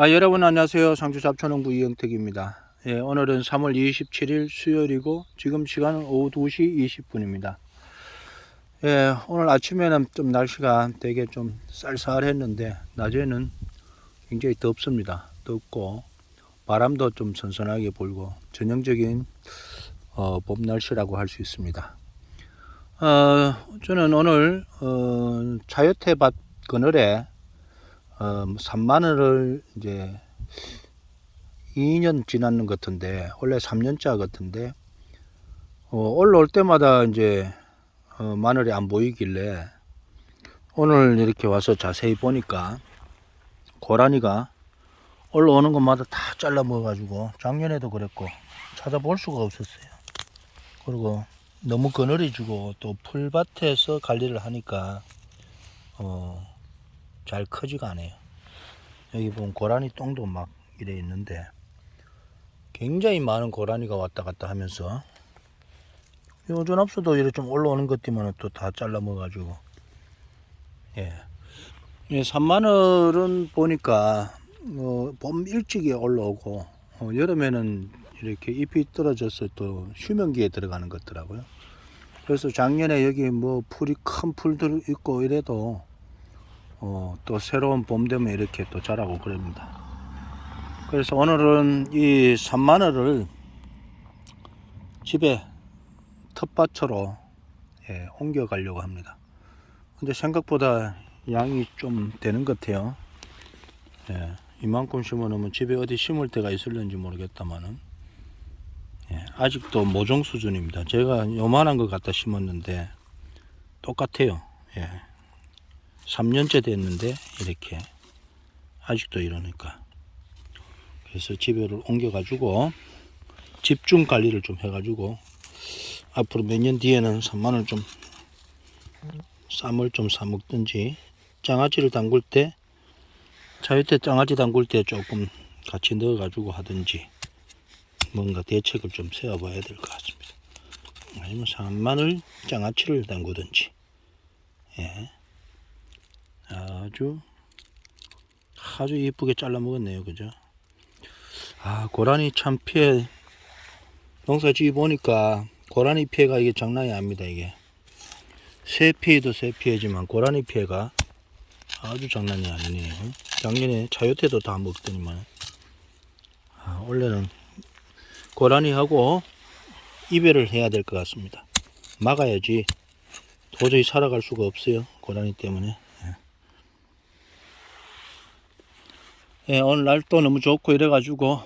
아, 여러분 안녕하세요. 상주 잡초농부 이영택입니다. 예, 오늘은 3월 27일 수요일이고 지금 시간은 오후 2시 20분입니다. 예, 오늘 아침에는 좀 날씨가 되게 좀 쌀쌀했는데 낮에는 굉장히 덥습니다. 덥고 바람도 좀 선선하게 불고 전형적인 어, 봄 날씨라고 할 수 있습니다. 어, 저는 오늘 어, 차요태밭 그늘에 어, 산마늘을 이제 2년 지났는 것 같은데 원래 3년차 같은데 어, 올라올 때마다 이제 어, 마늘이 안 보이길래 오늘 이렇게 와서 자세히 보니까 고라니가 올라오는 것마다 다 잘라 먹어가지고 작년에도 그랬고 찾아볼 수가 없었어요. 그리고 너무 그늘이 지고 또 풀밭에서 관리를 하니까 어, 잘 크지가 않아요. 여기 보면 고라니 똥도 막 이래 있는데 굉장히 많은 고라니가 왔다 갔다 하면서 요전 앞서도 이래 좀 올라오는 것들만 또다 잘라 먹어가지고 예. 예, 산마늘은 보니까 어, 봄 일찍이 올라오고 어, 여름에는 이렇게 잎이 떨어져서 또 휴면기에 들어가는 것더라고요. 그래서 작년에 여기 뭐 풀이 큰 풀들 있고 이래도 어, 또 새로운 봄 되면 이렇게 또 자라고 그럽니다. 그래서 오늘은 이 산마늘을 집에 텃밭으로 예, 옮겨 가려고 합니다. 근데 생각보다 양이 좀 되는 것 같아요. 예, 이만큼 심어 놓으면 집에 어디 심을 데가 있을는지 모르겠다만은 예, 아직도 모종 수준입니다. 제가 요만한 거 갖다 심었는데 똑같아요. 예. 3년째 됐는데 이렇게 아직도 이러니까. 그래서 집에를 옮겨 가지고 집중 관리를 좀 해 가지고 앞으로 몇 년 뒤에는 산마늘 좀 쌈을 좀사 먹든지 장아찌를 담글 때 자유태 장아찌 담글 때 조금 같이 넣어 가지고 하든지 뭔가 대책을 좀 세워 봐야 될 것 같습니다. 아니면 산마늘 장아찌를 담그든지. 예. 아주 아주 이쁘게 잘라 먹었네요. 그죠? 아 고라니 참 피해. 농사 지어 보니까 고라니 피해가 이게 장난이 아닙니다 이게. 새 피해도 새 피해지만 고라니 피해가 아주 장난이 아니네요. 작년에 차요태도 다 먹더니만. 아, 원래는 고라니하고 이별을 해야 될 것 같습니다. 막아야지 도저히 살아갈 수가 없어요 고라니 때문에 예, 오늘 날도 너무 좋고 이래가지고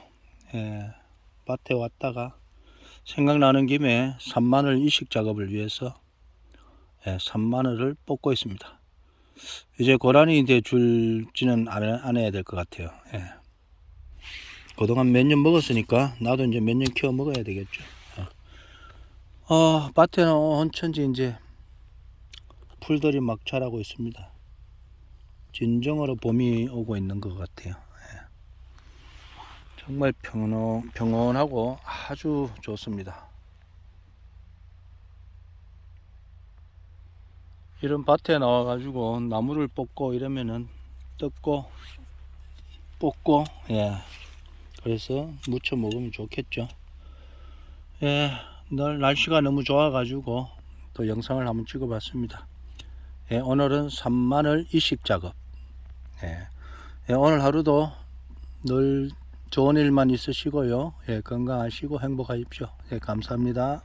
예, 밭에 왔다가 생각나는 김에 산마늘 이식 작업을 위해서 예, 산마늘을 뽑고 있습니다. 이제 고라니 이제 줄지는 안, 해- 안 해야 될 것 같아요. 예. 그동안 몇 년 먹었으니까 나도 이제 몇 년 키워 먹어야 되겠죠. 어, 어, 밭에는 온천지 이제 풀들이 막 자라고 있습니다. 진정으로 봄이 오고 있는 것 같아요. 예. 정말 평온, 평온하고 아주 좋습니다. 이런 밭에 나와가지고 나무를 뽑고 이러면은 뜯고 뽑고 예 그래서 무쳐 먹으면 좋겠죠. 예, 날 날씨가 너무 좋아가지고 또 영상을 한번 찍어봤습니다. 예, 오늘은 산마늘 이식 작업. 예. 예, 오늘 하루도 늘 좋은 일만 있으시고요. 예, 건강하시고 행복하십시오. 예, 감사합니다.